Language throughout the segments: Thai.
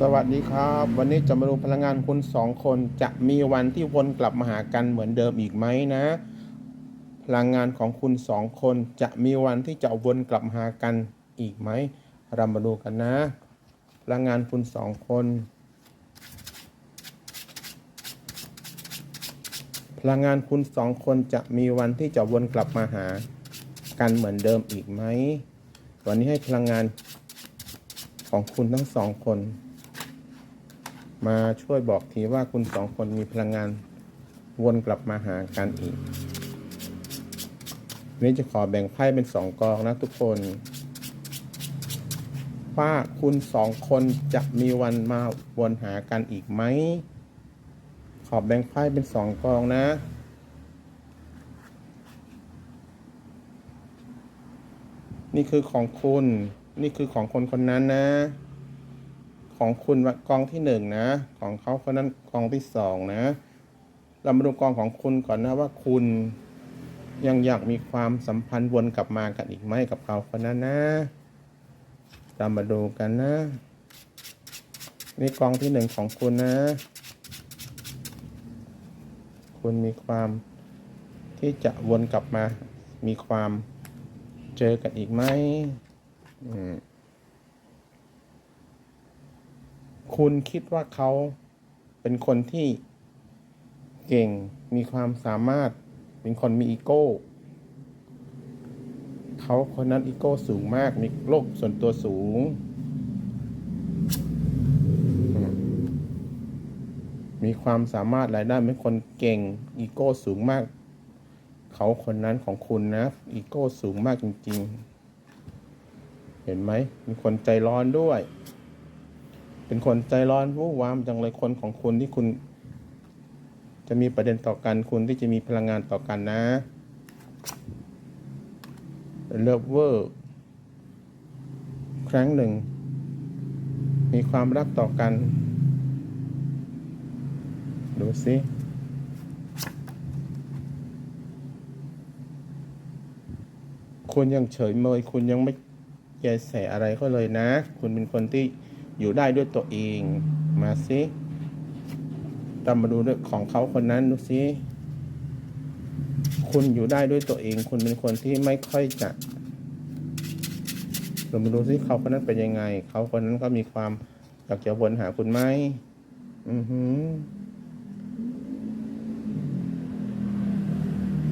สวัสดีครับ วันนี้จะมาดูพลังงานคุณสองคนจะมีวันที่วนกลับมาหากันเหมือนเดิมอีกไหมนะ พลังงานของคุณสองคนจะมีวันที่จะวนกลับมาหากันอีกไหมเรามาดูกันนะ พลังงานคุณสองคน พลังงานคุณสองคนจะมีวันที่จะวนกลับมาหากันเหมือนเดิมอีกไหมวันนี้ให้พลังงานของคุณทั้งสองคน มาช่วยบอกทีว่าคุณสองคนมีพลังงานวนกลับมาหากันอีกนนี้จะขอแบ่งไพ่เป็นสองกองนะทุกคน ว่าคุณสองคนจะมีวันมาวนหากันอีกไหม ขอแบ่งไพ่เป็นสองกองนะนี่คือของคุณ นี่คือของคนคนนั้นนะ ของคุณกองที่หนึ่งนะ ของเขาคนนั้นกองที่สองนะ เรามาดูกองของคุณก่อนนะว่าคุณยังอยากมีความสัมพันธ์วนกลับมากันอีกไหมกับเขาคนนั้นนะเรามาดูกันนะ นี่กองที่หนึ่งของคุณนะ คุณมีความที่จะวนกลับมา มีความเจอกันอีกไหมอืม คุณคิดว่าเขาเป็นคนที่เก่งมีความสามารถ เป็นคนมีอีโก้เขาคนนั้นอีโก้สูงมาก มีโลกส่วนตัวสูงมมีความสามารถหลายด้านเป็นคนเก่งอีโก้สูงมาก เขาคนนั้นของคุณนะ อีโก้สูงมากจริง ๆ เห็นไหมมีคนใจร้อนด้วย เป็นคนใจร้อนวู่วามจังเลยคนของคุณที่คุณ จะมีประเด็นต่อกันคุณที่จะมีพลังงานต่อกันนะเลิฟเวอร์ครั้งหนึ่ง มีความรักต่อกัน ดูสิคุณยังเฉยเมย คุณยังไม่แยแสอะไรเขาเลยนะ คุณเป็นคนที่ อยู่ได้ด้วยตัวเอง มาสิเรามมาดูของเขาคนนั้นดูสิคุณอยู่ได้ด้วยตัวเอง คุณเป็นคนที่ไม่ค่อยจะเรามาดูสิเขาคนนั้นเป็นยังไง เขาคนนั้นก็มีความอยากจะวนหาคุณไหมอือหือ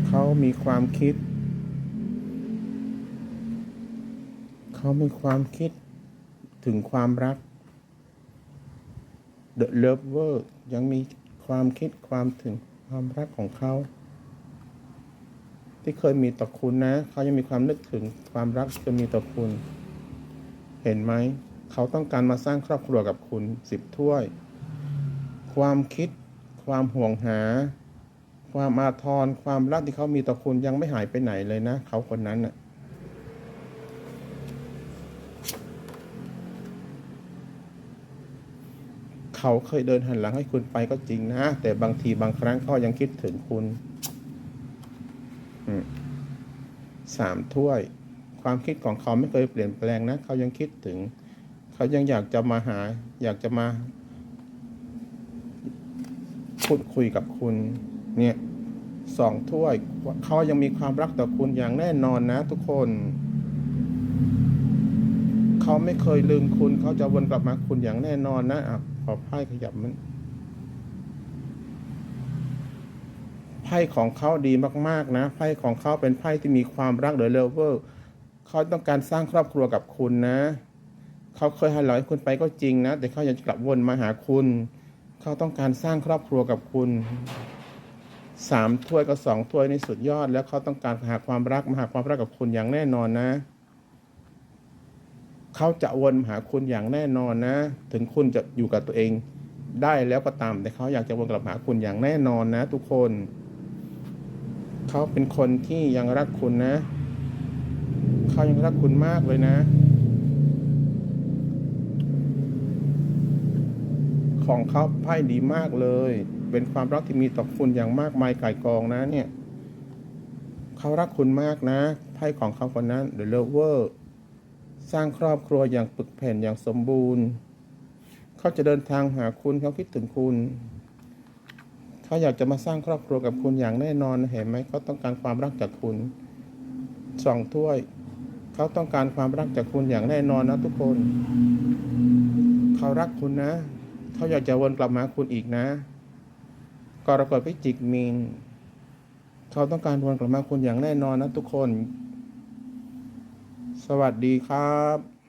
เขามีความคิด เขามีความคิดถึงความรัก The Lover ยังมีความคิดความถึงความรักของเขา ที่เคยมีต่อคุณนะ เขายังมีความนึกถึงความรักที่เคยมีต่อคุณ เห็นไหม เขาต้องการมาสร้างครอบครัวกับคุณสิบถ้วย ความคิด ความห่วงหา ความอาทรความรักที่เขามีต่อคุณยังไม่หายไปไหนเลยนะ เขาคนนั้นน่ะ เขาเคยเดินหันหลังให้คุณไปก็จริงนะ แต่บางทีบางครั้งเขายังคิดถึงคุณสามถ้วย ความคิดของเขาไม่เคยเปลี่ยนแปลงนะ เขายังคิดถึง เขายังอยากจะมาหา อยากจะมา พูดคุยกับคุณ เนี่ยสองถ้วย เขายังมีความรักต่อคุณอย่างแน่นอนนะ ทุกคน เขาไม่เคยลืมคุณ เขาจะวนกลับมาคุณอย่างแน่นอนนะ อะขอไพ่ขยับมันไพ่ของเขาดีมากๆนะไพ่ของเขาเป็นไพ่ที่มีความรักเดอเลเวอร์เขาต้องการสร้างครอบครัวกับคุณนะ เขาเคยให้หลอยคุณไปก็จริงนะ แต่เขาอยากจะกลับวนมาหาคุณ เขาต้องการสร้างครอบครัวกับคุณสามถ้วยกับสองถ้วยในสุดยอด แล้วเขาต้องการหาความรักมาหาความรักกับคุณอย่างแน่นอนนะ เขาจะวนมาหาคุณอย่างแน่นอนนะ ถึงคุณจะอยู่กับตัวเองได้แล้วก็ตาม แต่เขาอยากจะวนกลับหาคุณอย่างแน่นอนนะ ทุกคน เขาเป็นคนที่ยังรักคุณนะ เขายังรักคุณมากเลยนะ ของเขาไพ่ดีมากเลย เป็นความรักที่มีต่อคุณอย่างมากมายไก่กองนะเนี่ย เขารักคุณมากนะ ไพ่ของเขาคนนั้น The Lover สร้างครอบครัวอย่างปึกแผ่นอย่างสมบูรณ์ เขาจะเดินทางหาคุณเขาคิดถึงคุณ เขาอยากจะมาสร้างครอบครัวกับคุณอย่างแน่นอนเห็นไหมเขาต้องการความรักจากคุณสองถ้วย เขาต้องการความรักจากคุณอย่างแน่นอนนะทุกคน เขารักคุณนะ เขาอยากจะวนกลับมาคุณอีกนะกรกฎพิจิกมีนเขาต้องการวนกลับมาคุณอย่างแน่นอนนะทุกคน วัสดีครับ